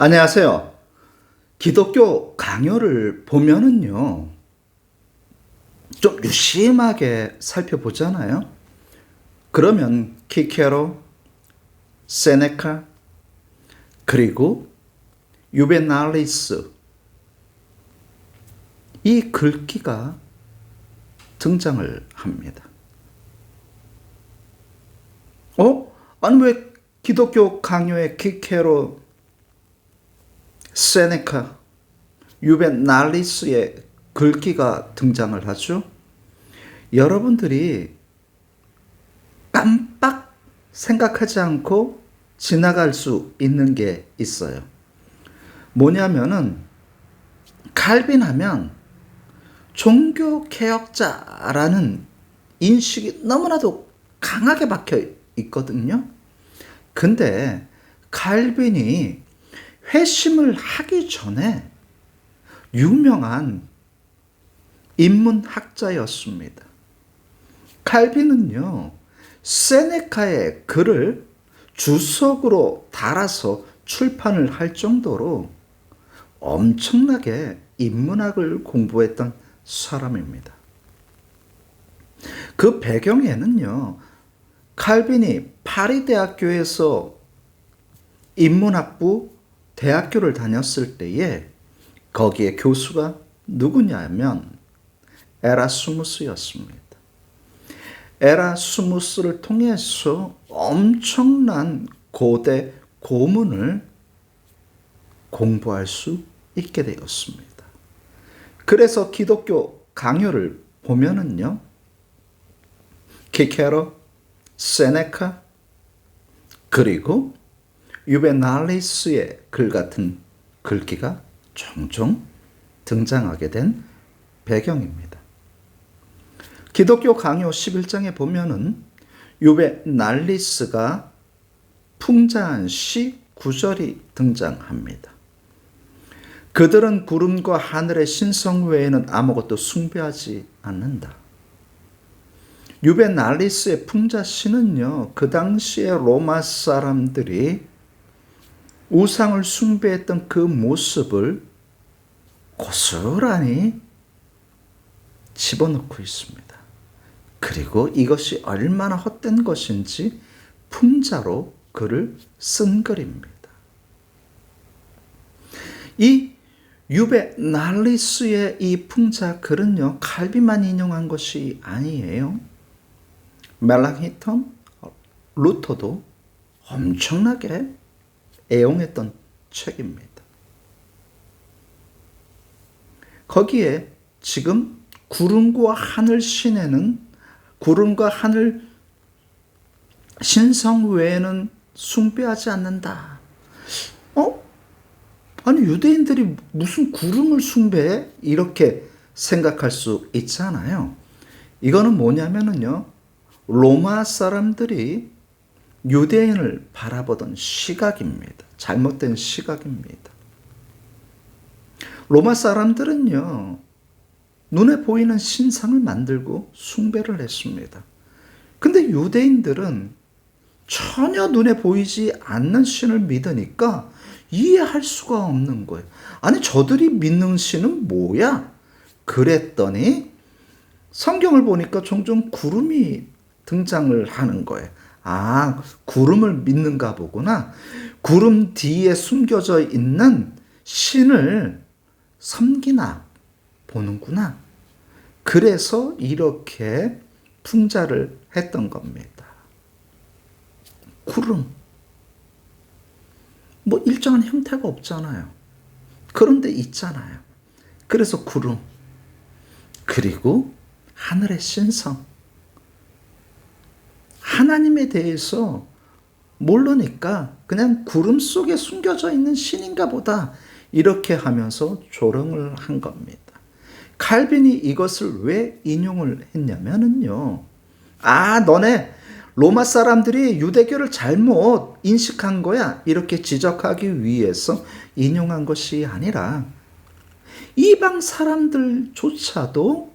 안녕하세요. 기독교 강요를 보면은요, 좀 유심하게 살펴보잖아요. 그러면 키케로, 세네카, 그리고 유베날리스 이 글귀가 등장을 합니다. 어? 아니 왜 기독교 강요의 키케로, 세네카, 유벤날리스의 글귀가 등장을 하죠. 여러분들이 깜빡 생각하지 않고 지나갈 수 있는 게 있어요. 뭐냐면은 칼빈 하면 종교 개혁자라는 인식이 너무나도 강하게 박혀 있거든요. 근데 칼빈이 회심을 하기 전에 유명한 인문학자였습니다. 칼빈은요, 세네카의 글을 주석으로 달아서 출판을 할 정도로 엄청나게 인문학을 공부했던 사람입니다. 그 배경에는요, 칼빈이 파리 대학교에서 인문학부 대학교를 다녔을 때에 거기에 교수가 누구냐면 에라스무스였습니다. 에라스무스를 통해서 엄청난 고대 고문을 공부할 수 있게 되었습니다. 그래서 기독교 강요를 보면은요, 키케로, 세네카, 그리고 유베날리스의 글 같은 글귀가 종종 등장하게 된 배경입니다. 기독교 강요 11장에 보면은 유베날리스가 풍자한 시 구절이 등장합니다. 그들은 구름과 하늘의 신성 외에는 아무것도 숭배하지 않는다. 유베날리스의 풍자시는요, 그 당시에 로마 사람들이 우상을 숭배했던 그 모습을 고스란히 집어넣고 있습니다. 그리고 이것이 얼마나 헛된 것인지 풍자로 글을 쓴 글입니다. 이 유베 날리스의 이 풍자 글은요, 칼비만 인용한 것이 아니에요. 멜랑히턴, 루터도 엄청나게 애용했던 책입니다. 거기에 지금 구름과 하늘 신에는 구름과 하늘 신성 외에는 숭배하지 않는다. 어? 아니 유대인들이 무슨 구름을 숭배해? 이렇게 생각할 수 있잖아요. 이거는 뭐냐면은요. 로마 사람들이 유대인을 바라보던 시각입니다. 잘못된 시각입니다. 로마 사람들은요, 눈에 보이는 신상을 만들고 숭배를 했습니다. 근데 유대인들은 전혀 눈에 보이지 않는 신을 믿으니까 이해할 수가 없는 거예요. 아니, 저들이 믿는 신은 뭐야? 그랬더니 성경을 보니까 종종 구름이 등장을 하는 거예요. 아, 구름을 믿는가 보구나. 구름 뒤에 숨겨져 있는 신을 섬기나 보는구나. 그래서 이렇게 풍자를 했던 겁니다. 구름. 뭐 일정한 형태가 없잖아요. 그런데 있잖아요. 그래서 구름. 그리고 하늘의 신성. 하나님에 대해서 모르니까 그냥 구름 속에 숨겨져 있는 신인가 보다 이렇게 하면서 조롱을 한 겁니다. 칼빈이 이것을 왜 인용을 했냐면은요. 아, 너네 로마 사람들이 유대교를 잘못 인식한 거야. 이렇게 지적하기 위해서 인용한 것이 아니라 이방 사람들조차도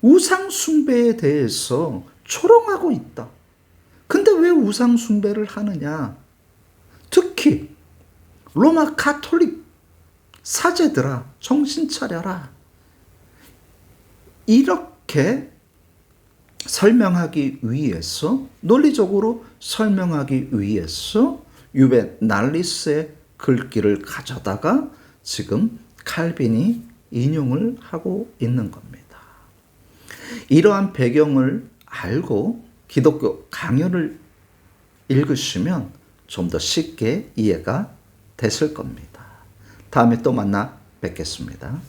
우상숭배에 대해서 초롱하고 있다. 근데 왜 우상 숭배를 하느냐? 특히 로마 가톨릭 사제들아 정신 차려라. 이렇게 설명하기 위해서 논리적으로 설명하기 위해서 유베 날리스의 글귀를 가져다가 지금 칼빈이 인용을 하고 있는 겁니다. 이러한 배경을 알고 기독교 강요를 읽으시면 좀 더 쉽게 이해가 됐을 겁니다. 다음에 또 만나 뵙겠습니다.